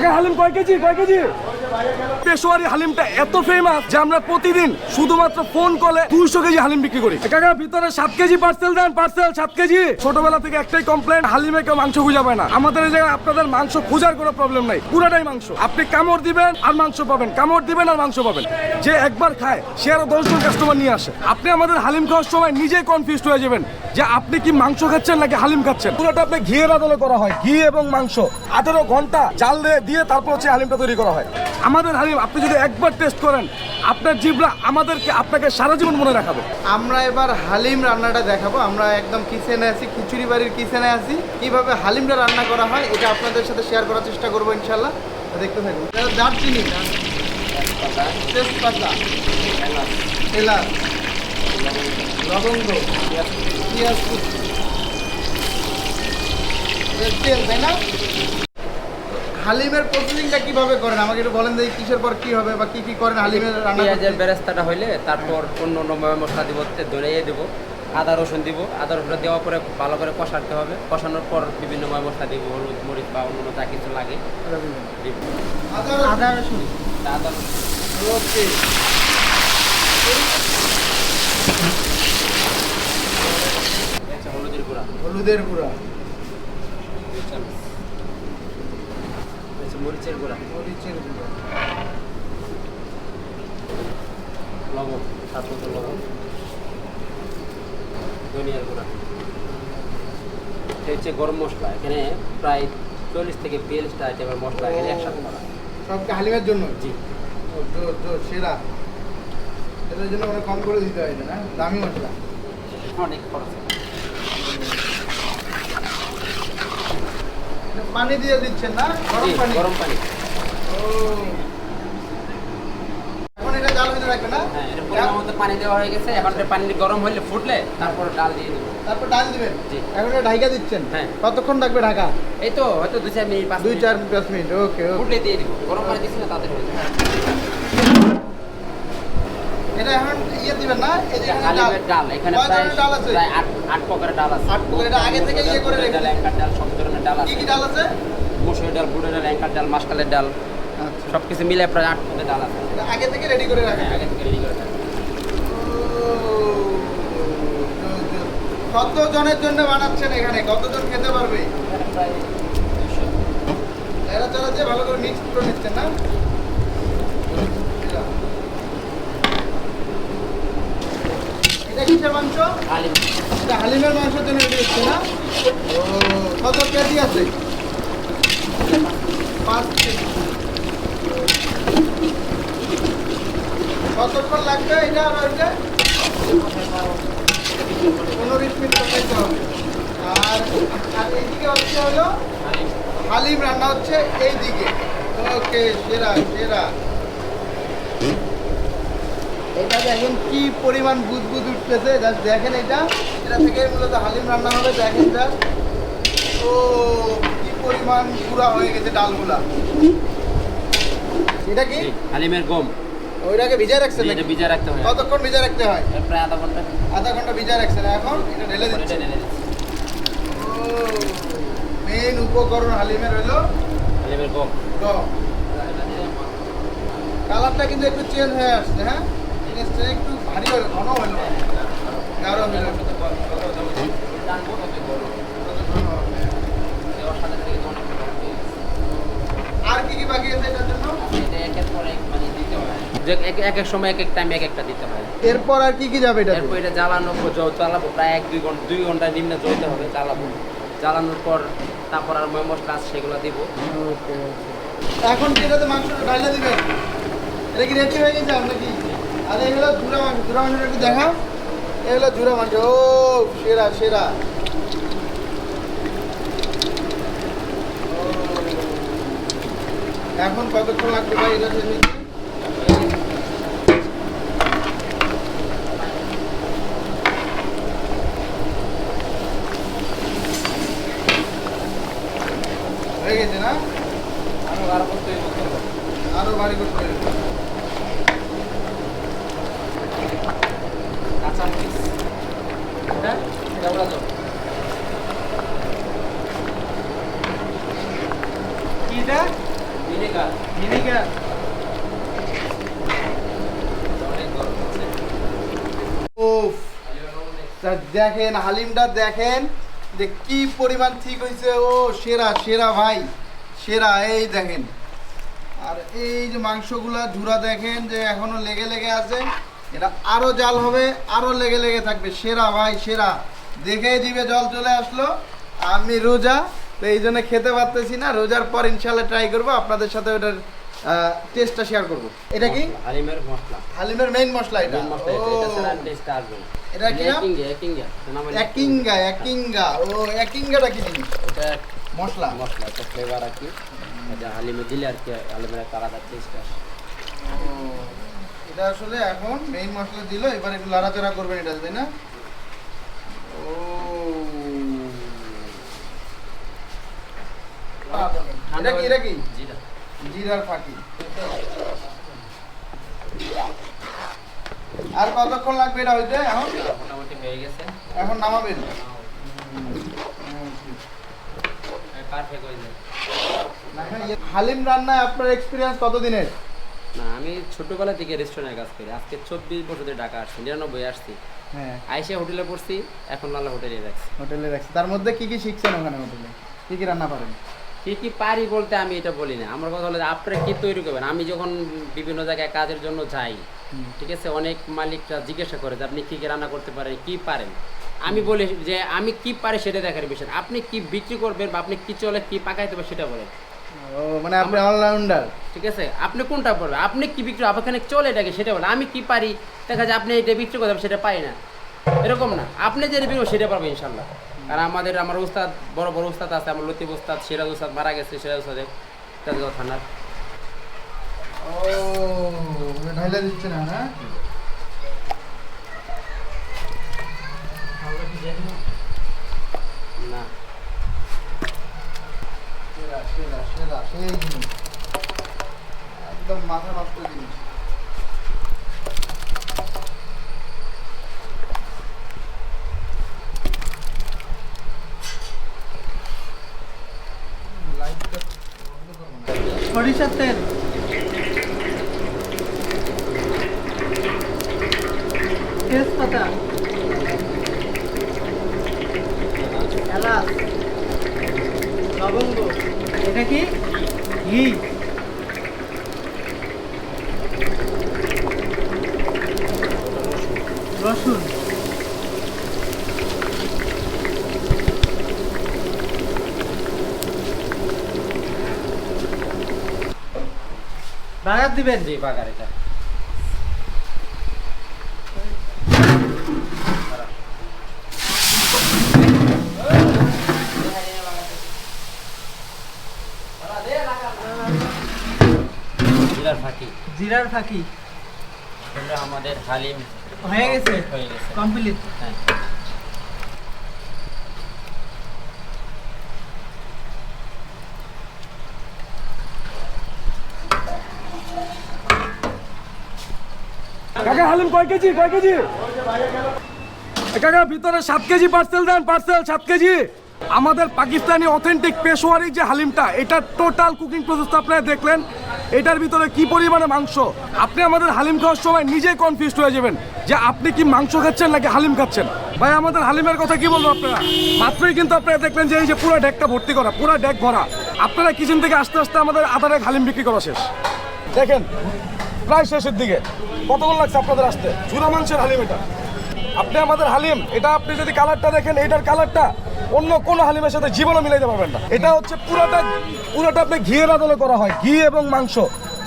কাকা হালিম কয় কেজি? কয় কেজি? পেশোয়ারি হালিমটা এত ফেমাস যে আমরা প্রতিদিন শুধুমাত্র ফোন কলে দুইশো কেজি হালিম বিক্রি করি। কাকা, ভিতরে সাত কেজি পার্সেল দেন পার্সেল সাত কেজি। ছোটবেলা থেকে একটাই কমপ্লেন হালিমে কেউ মাংস পায় না। আমাদের এই জায়গায় আপনাদের মাংস কোনো প্রবলেম নাই। পুরাটাই মাংস। আপনি কামড় দিবেন আর মাংস পাবেন। কামড় দিবেন আর মাংস পাবেন। যে একবার খায়, সে আরও দশজন কাস্টমার নিয়ে আসে। আপনি আমাদের হালিম খাওয়ার সময় নিজেই কনফিউজ হয়ে যাবেন যে আপনি কি মাংস খাচ্ছেন নাকি হালিম খাচ্ছেন? পুরোটা আপনি ঘিয়ের আদলে করা হয়। ঘি এবং মাংস। আঠারো ঘণ্টা জাল দিয়ে তারপর হচ্ছে হালিমটা তৈরি করা হয়। আমাদের হালিম আপনি যদি একবার টেস্ট করেন, আপনার জিবরা আমাদেরকে আপনাকে সারা জীবন মনে রাখাবে। আমরা এবার হালিম রান্নাটা দেখাবো। আমরা একদম কিচেনে আছি, খিচুড়ি বাড়ির কিচেনে আছি। কীভাবে হালিমটা রান্না করা হয়, এটা আপনাদের সাথে শেয়ার করার চেষ্টা করব ইনশাল্লাহ দেখতে থাকুন। দারচিনি। লবঙ্গ। পেঁয়াজ তেল, তাই না? হালিমের প্রসেসিংটা কীভাবে করেন? আমাকে একটু বলেন যে কিসের পর কি হবে বা কি কি করেন হালিমের রান্না পেঁয়াজের? বেরেস্তাটা হইলে তারপর অন্য অন্য মশলা দিব ধরে দেবো আদা রসুন দিব। আদা রসুন দেওয়ার পরে ভালো করে কষাতে হবে। কষানোর পর বিভিন্ন মশলা দিব হলুদ মরিচ বা অন্য যা কিছু লাগে। আদা আদা রসুন? আদা রসুন। হলুদের গুঁড়া। হলুদের গুঁড়া দুই চামচ। আচ্ছা, মরিচের গুঁড়া। মরিচের গুঁড়া। লবণ সাত মতো লবণ। ধনিয়ার গুঁড়া। এটা হচ্ছে গরম মশলা। এখানে প্রায় চল্লিশ থেকে বিয়াল্লিশটা আইটেমের মশলা এখানে একসাথে করা। সব কি হালিমের জন্য? জি। সেরা। এটার জন্য অনেক কম করে দিতে হয় না? দামি মশলা। অনেক খরচ। পানি দিয়ে দিচ্ছেন না? গরম পানি? গরম পানি। এখন এটা জাল হইতে রাখবে না? হ্যাঁ এটা পরিমাণ মতো পানি দেওয়া হয়ে গেছে। এখন এটা পানি গরম হলে ফুটলে তারপর ডাল দিয়ে দেবো। তারপর ডাল দিবেন? জি। এখন এটা ঢাকা দিচ্ছেন? হ্যাঁ। কতক্ষণ রাখবে ঢাকা? এই তো হয়তো দুই চার মিনিট ওকে ফুটলে দিয়ে দিব। গরম পানি দিচ্ছি না তাদের হয়ে যাবে। এটা এখন ইয়ে দিবেন না? এই যে ডাল। এখানে প্রায় ডাল আছে? প্রায় প্রকারের ডাল আছে। প্রকারের আগে থেকে ইয়ে করে ডাল রেখে ডাল সব ডাল আছে। কি ডাল আছে? মসুরের ডাল বুড়ের ডাল অ্যাঙ্কার ডাল মাসকালের ডাল আচ্ছা। সব কিছু মিলে প্রায় আট প্রকারের ডাল আছে। আগে থেকে রেডি করে রাখেন? হ্যাঁ, আগে থেকে রেডি করে রাখা। কত জনের জন্য বানাচ্ছেন এখানে? কতজন খেতে পারবে। এরা চালা দিয়ে ভালো করে মিক্স করে নিচ্ছেন না এরা। এটা কিসের হালিমের মাংসের জন্য ও, কত কতক্ষণ লাগবে এটা আর ওইটা পনেরো বিশ মিনিট করতে হবে। আর আর এইদিকে হচ্ছে হলো হালিম রান্না হচ্ছে এই দিকে ওকে, সেরা সেরা। এটা দেখেন কি পরিমাণ বুদবুদ উঠতেছে জাস্ট দেখেন এটা। এটা থেকে মূলত হালিম রান্না হবে দেখেন জাস্ট ও কি পরিমাণ পুরা হয়ে গেছে ডালগুলা। এটা কি? হালিমের গম। ওইটাকে ভিজায় রাখছেন এটা নাকি? ভিজা রাখতে হয়। কতক্ষণ ভিজায় রাখতে হয়? প্রায় আধা ঘণ্টা। আধা ঘণ্টা ভিজায় রাখছেন এখন এটা ঢেলে দিচ্ছেন। মেন উপকরণ হালিমের হলো হালিমের গম। গম। কালারটা কিন্তু একটু চেঞ্জ হয়ে আসছে হ্যাঁ? জিনিসটা একটু ভারী হলো ঘন হলো। গেছে। আর কি কি বাকি আছে এটার জন্য? এক এক- সময় এক এক টাইমে এক একটা দিতে হয়। এরপর আর কি কি যাবে এটা এরপর এটা জ্বালানোর পর জ্বালাবো প্রায় এক দুই ঘণ্টা দুই ঘণ্টা নিম্নে জ্বলতে হবে জ্বালাবো। জ্বালানোর পর তারপর আর মশলা আছে সেগুলো দিব। এখন কি এটাতে মাংসটা ঢাইলা দিবেন? এটা কি রেডি হয়ে গেছে নাকি? আর এগুলো মাংস একটু দেখাও। এগুলো জুড়া মাংস ও সেরা সেরা। এখন কতক্ষণ লাগবে ভাই এটা শেষ হইতে? হয়ে গেছে না? আরও আরও করতে আরও বাড়ি করতে হবে কাঁচা মরিচ এটা কেমন আছে কি এটা ভিনেগার ভিনিগার অনেক গরম আছে উফ তা দেখেন হালিমটা দেখেন যে কি পরিমাণ ঠিক হয়েছে ও সেরা সেরা ভাই সেরা এই দেখেন। আর এই যে মাংসগুলা ঝুরা দেখেন যে এখনও লেগে লেগে আছে এটা আরও জাল হবে আরও লেগে লেগে থাকবে। সেরা ভাই সেরা। দেখেই দিবে জল চলে আসলো। আমি রোজা তো এই জন্য খেতে পারতেছি না। রোজার পর ইনশাল্লাহ ট্রাই করব আপনাদের সাথে ওটার টেস্টটা শেয়ার করব। এটা কি? হালিমের মশলা। হালিমের মেইন মশলা এটা। এটা। ও। কি নাম? একিঙ্গা একিঙ্গা। এটা নাম হলো একিঙ্গা একিঙ্গা। ও একিঙ্গাটা কি জিনিস? এটা মশলা। মশলা এটা ফ্লেভার আর কি। এটা হালিমে দিলে আর কি হালিমের একটা আলাদা টেস্ট আসে। ও, এটা আসলে এখন মেইন মশলা দিল এবার একটু লাড়াচাড়া করবেন এটা তাই না? ও এটা কি এটা কি? জিরা। জিরার ফাঁকি। আর কতক্ষণ লাগবে এটা হইতে? এখন? মোটামুটি হয়ে গেছে। এখন নামাবেন? পারফেক্ট হয়ে হালিম রান্নায় আপনার এক্সপিরিয়েন্স কতদিনের? না আমি ছোটবেলা থেকে রেস্টুরেন্টে কাজ করি। আজকে চব্বিশ বছর ধরে ঢাকা আসছি নিরানব্বই আসছি। হ্যাঁ। আইসে হোটেলে পড়ছি এখন নালা হোটেলে রাখছি। হোটেলে রাখছি। তার মধ্যে কি কি শিখছেন ওখানে হোটেলে? কি কি রান্না পারেন কি কি পারি বলতে আমি এটা বলি না। আমার কথা হলো যে আপনারা কি তৈরি করবেন? আমি যখন বিভিন্ন জায়গায় কাজের জন্য যাই ঠিক আছে? অনেক মালিকরা জিজ্ঞাসা করে যে আপনি কি কি রান্না করতে পারেন কি পারেন? আমি বলি যে আমি কি পারি সেটা দেখার বিষয় আপনি কি বিক্রি করবেন বা আপনি কি চলে কি পাকাইতে হবে সেটা বলেন। মানে আপনি অলরাউন্ডার? ঠিক আছে? আপনি কোনটা পড়বেন আপনি কি বিক্রি আপনার চলে এটাকে সেটা বলেন। আমি কি পারি? দেখা যায় আপনি এটা বিক্রি করতে হবে সেটা পাই না। এরকম না। আপনি যে বিক্রি সেটা পারবেন ইনশাল্লাহ কারণ আমাদের আমার উস্তাদ বড় বড় উস্তাদ আছে আমার লতিফ উস্তাদ সিরাজ উস্তাদ মারা গেছে সিরাজ উস্তাদের তেজগাঁও থানার। ও ঢাইলা দিচ্ছে না হ্যাঁ? না। সেরা সেরা সেরা সেই জিনিস। একদম মাথা নষ্ট জিনিস। সরিষার তেল। তেজপাতা। এলাচ। লবঙ্গ। এটা কি? ঘি রসুন বাগার দিবেন জি বাগার এটা। জিরার ফাঁকি। জিরার ফাঁকি। আমাদের হালিম হয়ে গেছে? হয়ে গেছে। কমপ্লিট? হ্যাঁ কাকা হালিম সাত কেজি আমাদের পাকিস্তানি অথেন্টিক পেশোয়ারি যে হালিমটা, এটা টোটাল কুকিং প্রসেসটা আপনারা দেখলেন। এটার ভিতরে কি পরিমাণে মাংস? আপনি আমাদের হালিম খাওয়ার সময় নিজেই কনফিউজড হয়ে যাবেন যে আপনি কি মাংস খাচ্ছেন নাকি হালিম খাচ্ছেন। ভাই, আমাদের হালিমের কথা কি বলব আপনারা? মাত্রই কিন্তু আপনারা দেখলেন যে এই যে পুরো ডেকটা ভর্তি করা, পুরো ডেক ভরা। আপনারা কিচেন থেকে আস্তে আস্তে আমাদের আধা হালিম বিক্রি করা শেষ। দেখেন প্রায় শেষের দিকে। কতক্ষণ লাগছে আপনাদের আসতে? চূড়া মাংসের হালিম এটা। আপনি আমাদের হালিম, এটা আপনি যদি কালারটা দেখেন এটার কালারটা অন্য কোনো হালিমের সাথে জীবনে মিলাইতে পারবেন না। এটা হচ্ছে পুরোটা পুরোটা আপনি ঘিয়ের আদলে করা হয়, ঘি এবং মাংস।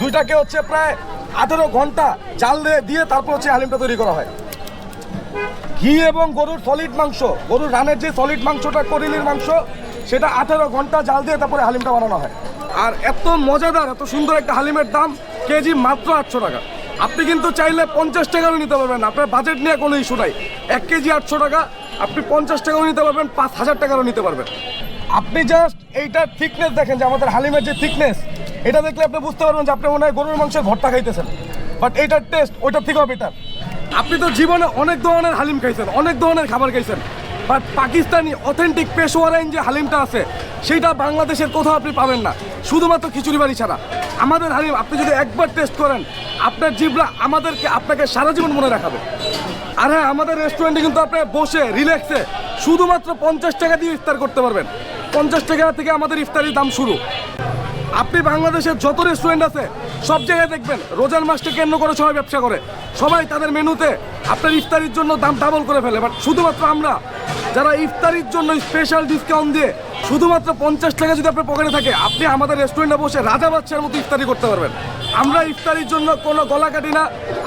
দুইটাকে হচ্ছে প্রায় আঠেরো ঘণ্টা জাল দিয়ে দিয়ে তারপর হচ্ছে হালিমটা তৈরি করা হয়। ঘি এবং গরুর সলিড মাংস, গরুর রানের যে সলিড মাংসটা, করিলির মাংস, সেটা আঠেরো ঘণ্টা জাল দিয়ে তারপরে হালিমটা বানানো হয়। আর এত মজাদার, এত সুন্দর একটা হালিমের দাম কেজি মাত্র আটশো টাকা। আপনি কিন্তু চাইলে পঞ্চাশ টাকারও নিতে পারবেন। আপনার বাজেট নিয়ে কোনো ইস্যু নাই। এক কেজি আটশো টাকা, আপনি পঞ্চাশ টাকাও নিতে পারবেন, পাঁচ হাজার টাকারও নিতে পারবেন। আপনি জাস্ট এইটার থিকনেস দেখেন যে আমাদের হালিমের যে থিকনেস এটা দেখলে আপনি বুঝতে পারবেন যে আপনি মনে হয় গরুর মাংসের ভর্তা খাইতেছেন। বাট এইটার টেস্ট ওইটার থেকেও বেটার আপনি তো জীবনে অনেক ধরনের হালিম খাইছেন, অনেক ধরনের খাবার খাইছেন। বাট পাকিস্তানি অথেন্টিক পেশোয়ারাইন যে হালিমটা আছে, সেইটা বাংলাদেশের কোথাও আপনি পাবেন না। শুধুমাত্র খিচুড়ি বাড়ি ছাড়া। আমাদের হালিম আপনি যদি একবার টেস্ট করেন, আপনার জিবরা আমাদেরকে আপনাকে সারা জীবন মনে রাখাবে। আর হ্যাঁ আমাদের রেস্টুরেন্টে কিন্তু আপনি বসে রিল্যাক্সে শুধুমাত্র পঞ্চাশ টাকা দিয়ে ইফতার করতে পারবেন। পঞ্চাশ টাকা থেকে আমাদের ইফতারির দাম শুরু। আপনি বাংলাদেশের যত রেস্টুরেন্ট আছে, সব জায়গায় দেখবেন, রোজার মাসকে কেন্দ্র করে সবাই ব্যবসা করে। সবাই তাদের মেনুতে আপনার ইফতারির জন্য দাম ডাবল করে ফেলে বাট শুধুমাত্র আমরা যারা ইফতারির জন্য স্পেশাল ডিসকাউন্ট দিয়ে শুধুমাত্র পঞ্চাশ টাকা যদি আপনার পকেটে থাকে, আপনি আমাদের রেস্টুরেন্টে বসে রাজা বাচ্চার মতো ইফতারি করতে পারবেন। আমরা ইফতারির জন্য কোনো গলা কাটি না,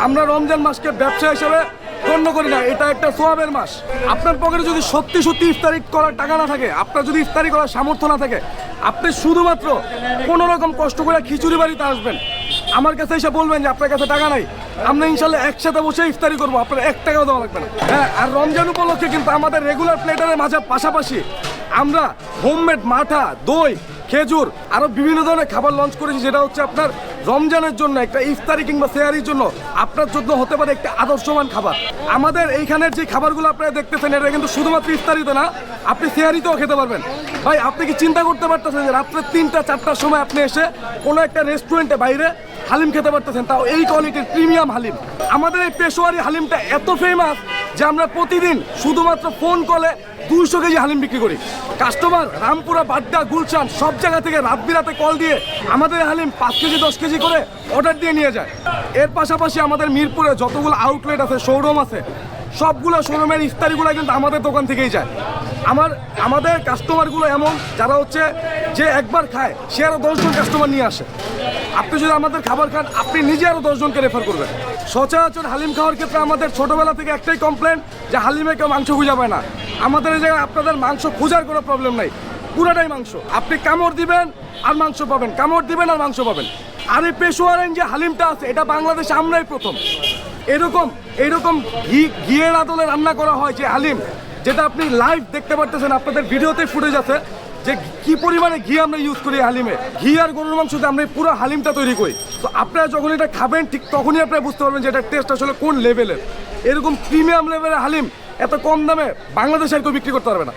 আমরা রমজান মাসকে ব্যবসা হিসেবে গণ্য করি না, এটা একটা সোয়াবের মাস। আপনার পকেটে যদি সত্যি সত্যি ইফতারি করার টাকা না থাকে, আপনার যদি ইফতারি করার সামর্থ্য না থাকে, আপনি শুধুমাত্র কোনো রকম কষ্ট করে খিচুড়ি বাড়িতে আসবেন। আমার কাছে এসে বলবেন যে আপনার কাছে টাকা নাই। আমরা ইনশাল্লাহ একসাথে বসে ইফতারি করব। আপনার এক টাকাও দেওয়া লাগবে না। হ্যাঁ আর রমজান উপলক্ষে কিন্তু আমাদের রেগুলার প্লেটারের মাঝে পাশাপাশি আমরা হোমমেড মাঠা, দই, খেজুর, আরও বিভিন্ন ধরনের খাবার লঞ্চ করেছি, যেটা হচ্ছে আপনার রমজানের জন্য একটা ইফতারি কিংবা সেয়ারির জন্য আপনার জন্য হতে পারে একটা আদর্শমান খাবার। আমাদের এইখানের যে খাবারগুলো আপনারা দেখতেছেন, এটা কিন্তু শুধুমাত্র ইফতারিতে না, আপনি সেয়ারিতেও খেতে পারবেন। ভাই, আপনি কি চিন্তা করতে পারতেছেন যে রাত্রে তিনটা, চারটার সময় আপনি এসে কোনো একটা রেস্টুরেন্টে বাইরে হালিম খেতে পারতেছেন, তাও এই কোয়ালিটির প্রিমিয়াম হালিম। আমাদের এই পেশোয়ারি হালিমটা এত ফেমাস যে আমরা প্রতিদিন শুধুমাত্র ফোন কলে দুইশো কেজি হালিম বিক্রি করি। কাস্টমার রামপুরা, বাড্ডা, গুলশান, সব জায়গা থেকে রাত বিরাতে কল দিয়ে আমাদের হালিম পাঁচ কেজি, দশ কেজি করে অর্ডার দিয়ে নিয়ে যায়। এর পাশাপাশি আমাদের মিরপুরে যতগুলো আউটলেট আছে শোরুম আছে সবগুলো শোরুমের ইফতারিগুলো কিন্তু আমাদের দোকান থেকেই যায়। আমার, আমাদের কাস্টমারগুলো এমন, যারা হচ্ছে যে একবার খায়, সে আরও দশজন কাস্টমার নিয়ে আসে। আপনি যদি আমাদের খাবার খান, আপনি নিজে আরও দশজনকে রেফার করবেন। সচরাচর হালিম খাওয়ার ক্ষেত্রে আমাদের ছোটোবেলা থেকে একটাই কমপ্লেন যে হালিমে কেউ মাংস খুঁজে পায় না। আমাদের এই জায়গায় আপনাদের মাংস খোঁজার কোনো প্রবলেম নাই। পুরাটাই মাংস। আপনি কামড় দিবেন আর মাংস পাবেন। কামড় দিবেন আর মাংস পাবেন। আর এই পেশোয়ারেন যে হালিমটা আছে, এটা বাংলাদেশে আমরাই প্রথম। এরকম এরকম ঘি, ঘিয়ের আদলে রান্না করা হয় যে হালিম, যেটা আপনি লাইভ দেখতে পারতেছেন, আপনাদের ভিডিওতে ফুটেজ আছে যে কি পরিমাণে ঘি আমরা ইউজ করি হালিমে। ঘি আর গরুর মাংস দিয়ে আমরা পুরো হালিমটা তৈরি করি। তো আপনারা যখন এটা খাবেন, ঠিক তখনই আপনারা বুঝতে পারবেন যে এটার টেস্ট আসলে কোন লেভেলের এরকম প্রিমিয়াম লেভেলের হালিম, এত কম দামে বাংলাদেশে আর কেউ বিক্রি করতে পারবে না।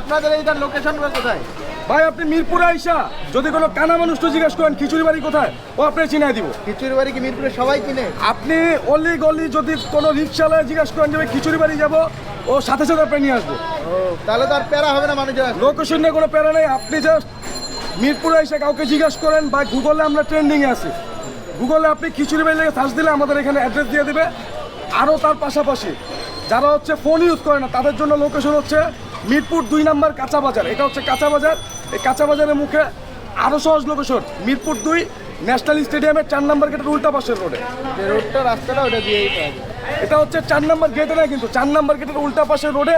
আপনাদের এইটার লোকেশন কোথায়? ভাই আপনি মিরপুরে আইসা যদি কোনো কানা মানুষটা জিজ্ঞেস করেন খিচুড়ি বাড়ি কোথায় ও আপনি চিনাই দিব। খিচুড়ি বাড়ি কি মিরপুরে সবাই কিনে আপনি অলি গলি যদি কোনো রিক্সাওয়ালা জিজ্ঞাসা করেন যে খিচুড়ি বাড়ি যাব ও সাথে সাথে আপনি নিয়ে আসব। তাহলে তো আর প্যারা হবে না মানুষের। লোকেশন নিয়ে কোনো প্যারা নেই। আপনি জাস্ট মিরপুরে এসে কাউকে জিজ্ঞাসা করেন বা গুগলে আমরা ট্রেন্ডিংয়ে আছি। গুগলে আপনি খিচুড়ি বাড়ি লেগে সার্চ দিলে আমাদের এখানে অ্যাড্রেস দিয়ে দেবে। আরও তার পাশাপাশি যারা হচ্ছে ফোন ইউজ করে না তাদের জন্য লোকেশন হচ্ছে মিরপুর দুই নাম্বার কাঁচা বাজার। এটা হচ্ছে কাঁচা বাজার। এই কাঁচা বাজারের মুখে আরও সহজ লোকেশন। মিরপুর দুই ন্যাশনাল স্টেডিয়ামের চার নাম্বার গেটের উল্টা পাশের রোডে। যে রোডটা রাস্তাটা ওটা দিয়েই পাওয়া যায়। এটা হচ্ছে চার নাম্বার গেটে না কিন্তু চার নাম্বার গেটের উল্টা পাশের রোডে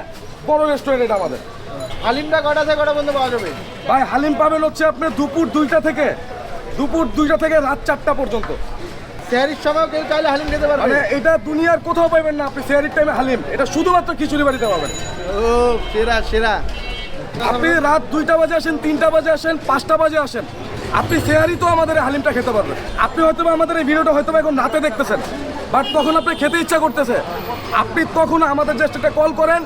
বড় রেস্টুরেন্ট এটা আমাদের। হালিমটা কটা থেকে কটা পর্যন্ত পাওয়া যাবে? ভাই হালিম পাবেন হচ্ছে আপনি দুপুর দুইটা থেকে দুপুর দুইটা থেকে রাত চারটা পর্যন্ত। স্যারির সময় কেউ চাইলে হালিম খেতে পারবে। মানে এটা দুনিয়ার কোথাও পাবেন না আপনি সেয়ারির টাইমে হালিম। এটা শুধুমাত্র খিচুড়ি বাড়িতে পাবেন। ও সেরা সেরা। আপনি রাত দুইটা বাজে আসেন, তিনটা বাজে আসেন, পাঁচটা বাজে আসেন। আপনি সেয়ারি তো আমাদের হালিমটা খেতে পারবেন। আপনি হয়তো আমাদের এই ভিডিওটা হয়তো এখন রাতে দেখতেছেন বাট তখন আপনি খেতে ইচ্ছা করতেছে। আপনি তখন আমাদের জাস্ট কল করেন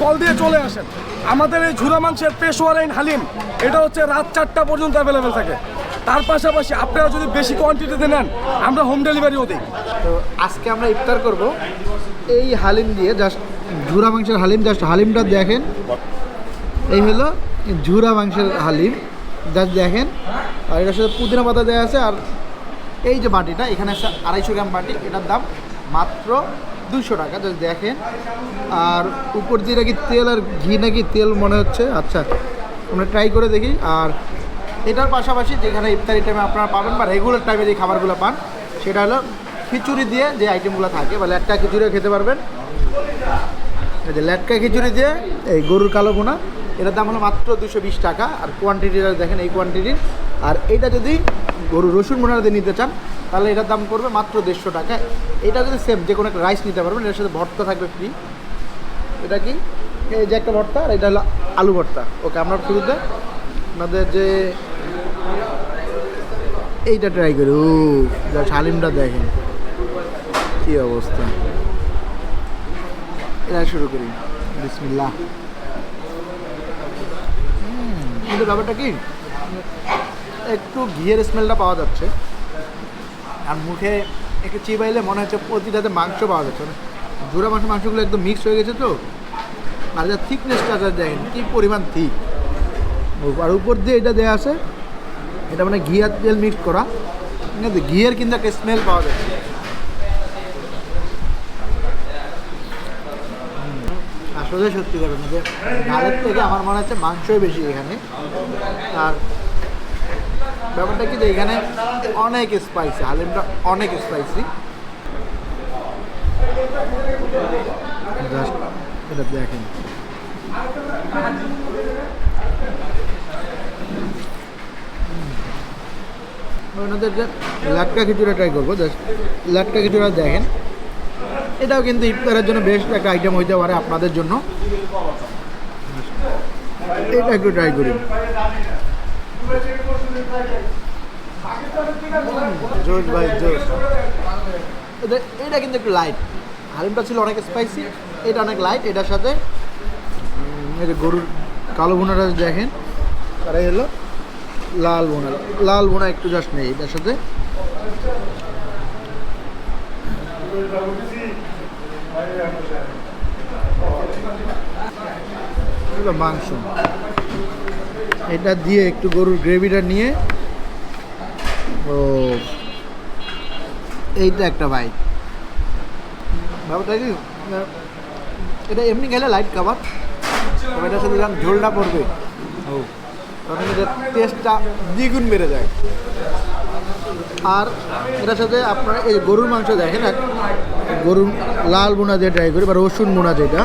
কল দিয়ে চলে আসেন। আমাদের এই ঝুরা মাংসের পেশোয়ারাইন হালিম, এটা হচ্ছে রাত চারটা পর্যন্ত অ্যাভেলেবেল থাকে। তার পাশাপাশি আপনারা যদি বেশি কোয়ান্টিটিতে নেন, আমরা হোম ডেলিভারিও দিই। তো আজকে আমরা ইফতার করব। এই হালিম দিয়ে জাস্ট ঝুরা মাংসের হালিম জাস্ট হালিমটা দেখেন। এই হলো ঝুরা মাংসের হালিম। জাস্ট দেখেন, আর এটার সাথে পুদিনা পাতা দেওয়া আছে, আর এই যে বাটিটা, এখানে আছে আড়াইশো গ্রাম বাটি, এটার দাম মাত্র দুশো টাকা জাস্ট দেখেন। আর উপর দিয়ে নাকি তেল আর ঘি নাকি তেল মনে হচ্ছে। আচ্ছা আমরা ট্রাই করে দেখি। আর এটার পাশাপাশি যেখানে ইফতারি টাইমে আপনারা পাবেন বা রেগুলার টাইমে যে খাবারগুলো পান, সেটা হলো খিচুড়ি দিয়ে যে আইটেমগুলো থাকে, বা ল্যাটকা খিচুড়িও খেতে পারবেন। এই যে ল্যাটকা খিচুড়ি দিয়ে এই গরুর কালো ভুনা। এটার দাম হলো মাত্র দুশো বিশ টাকা। আর কোয়ান্টিটিটা দেখেন, এই কোয়ান্টিটির আর এটা যদি গরু রসুন দিয়ে নিতে চান, তাহলে এটার দাম পড়বে মাত্র দেড়শো টাকা। এটা যদি সেম যে কোনো একটা রাইস নিতে পারবেন, এটার সাথে ভর্তা থাকবে ফ্রি এটা কি? এই যে একটা ভর্তা, আর এটা হলো আলু ভর্তা। ওকে, আমরা শুরুতে আপনাদের যে এইটা ট্রাই করি। ও যা হালিমটা দেখেন। কি অবস্থা। এটা শুরু করি। বিসমিল্লাহ। কিন্তু ব্যাপারটা কি? একটু ঘিয়ের স্মেলটা পাওয়া যাচ্ছে। আর মুখে একটু চিবাইলে মনে হচ্ছে প্রতিটাতে মাংস পাওয়া যাচ্ছে। মানে জোড়া মাংস মাংসগুলো একদম মিক্স হয়ে গেছে তো। আর যা থিকনেসটা যা দেখেন কী পরিমাণ থিক আর উপর দিয়ে এটা দেওয়া আছে। এটা মানে ঘি আর তেল মিক্স করা। ঘিয়ের কিন্তু একটা স্মেল পাওয়া যাচ্ছে। আসলে সত্যি কথা যে ডালের থেকে আমার মনে হচ্ছে মাংসই বেশি এখানে। আর ব্যাপারটা কি যে এখানে অনেক স্পাইসি হালিমটা অনেক স্পাইসি এটা দেখেন। ওনাদের যে লাটকা খিচুড়া ট্রাই করব জাস্ট লাটকা খিচুড়া দেখেন। এটাও কিন্তু ইফতারের জন্য বেস্ট একটা আইটেম হইতে পারে আপনাদের জন্য। এটা একটু ট্রাই করি। জোস ভাই জোস এটা- এটা কিন্তু একটু লাইট হালিমটা ছিল অনেক স্পাইসি এটা অনেক লাইট এটার সাথে এই যে গরুর কালো বোনাটা দেখেন তারাই হলো লাল বোনা লাল বোনা একটু জাস্ট নেই এটার সাথে। এগুলো মাংস। এটা দিয়ে একটু গরুর গ্রেভিটা নিয়ে ও এইটা একটা বাইক কি? আহ, এটা এমনি গেলে লাইট খাবার তবে এটার সাথে যখন ঝোলটা পড়বে। ও। তখন এটার টেস্টটা দ্বিগুণ বেড়ে যায়। আর এটার সাথে আপনারা এই গরুর মাংস দেখেন, এক গরুর লাল বোনা দিয়ে ট্রাই করি, বা রসুন বোনা যেটা।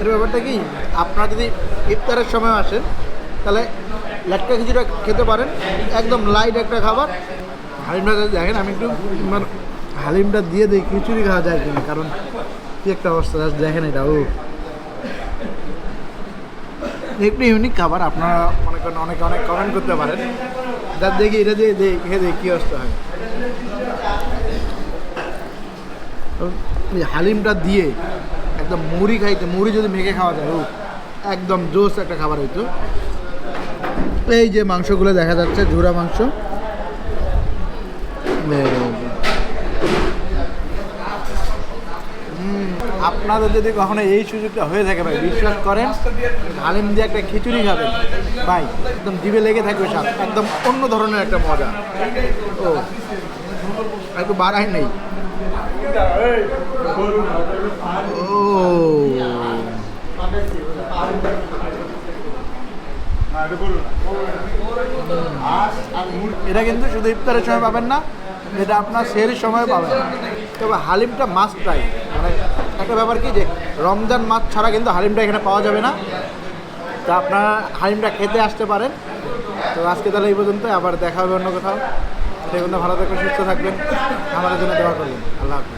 এর ব্যাপারটা কি, আপনারা যদি ইফতারের সময় আসেন, তাহলে লাটকা খিচুড়ি খেতে পারেন, একদম লাইট একটা খাবার। হালিমটা দেখেন, আমি একটু মানে হালিমটা দিয়ে দিই, খিচুড়ি খাওয়া যায় কিনা, কারণ কি একটা অবস্থা দেখেন এটা ও একটু ইউনিক খাবার, আপনারা মনে করেন অনেকে অনেক কমেন্ট করতে পারেন। যার দেখি এটা দিয়ে দেখে দেখি অবস্থা হয়। হালিমটা দিয়ে একদম মুড়ি খাইতে, মুড়ি যদি মেখে খাওয়া যায় একদম জোস একটা খাবার হইতো। এই যে মাংসগুলো দেখা যাচ্ছে, ঝুরা মাংস এই। হুম, আপনাদের যদি কখনো এই সুযোগটা হয়ে থাকে ভাই, বিশ্বাস করেন হালিম দিয়ে একটা খিচুড়ি খাবেন। ভাই, একদম জিভে লেগে থাকবে স্বাদ, একদম অন্য ধরনের একটা মজা। ও একটু বাড়াই নেই। এটা কিন্তু শুধু ইফতারের সময় পাবেন না এটা আপনার সেহের সময় পাবেন। তবে হালিমটা মাস্ট ট্রাই মানে একটা ব্যাপার কি যে, রমজান মাছ ছাড়া কিন্তু হালিমটা এখানে পাওয়া যাবে না। তা আপনারা হালিমটা খেতে আসতে পারেন। তো আজকে তাহলে এই পর্যন্ত আবার দেখা হবে অন্য কোথাও। জন্য ভালো থাকবেন, সুস্থ থাকবেন। আমাদের জন্য দেওয়া করবেন আল্লাহ হাফিজ।